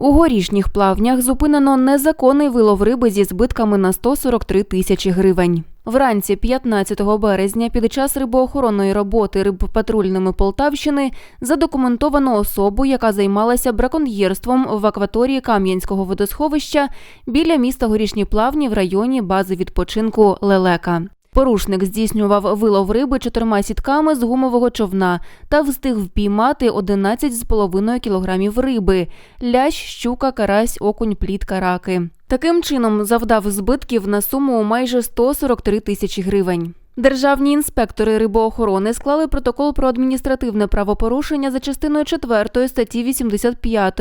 У горішніх плавнях зупинено незаконний вилов риби зі збитками на 143 тисячі гривень. Вранці 15 березня під час рибоохоронної роботи рибпатрульними Полтавщини задокументовано особу, яка займалася браконьєрством в акваторії Кам'янського водосховища біля міста Горішні Плавні в районі бази відпочинку Лелека. Порушник здійснював вилов риби чотирма сітками з гумового човна та встиг впіймати 11,5 кілограмів риби – лящ, щука, карась, окунь, плітка, раки. Таким чином завдав збитків на суму майже 143 тисячі гривень. Державні інспектори рибоохорони склали протокол про адміністративне правопорушення за частиною 4 статті 85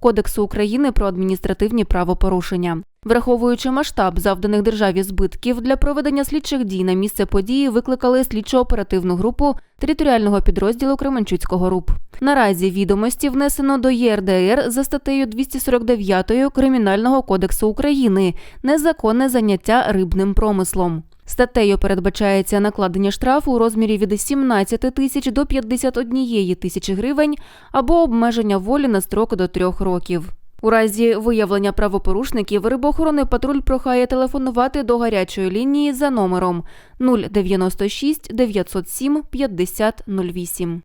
Кодексу України про адміністративні правопорушення. Враховуючи масштаб завданих державі збитків, для проведення слідчих дій на місце події викликали слідчо-оперативну групу територіального підрозділу Кременчуцького РУП. Наразі відомості внесено до ЄРДР за статтею 249 Кримінального кодексу України незаконне заняття рибним промислом. Статтею передбачається накладення штрафу у розмірі від 17 тисяч до 51 тисячі гривень або обмеження волі на строк до трьох років. У разі виявлення правопорушників рибоохоронний патруль прохає телефонувати до гарячої лінії за номером 096 907 50 08.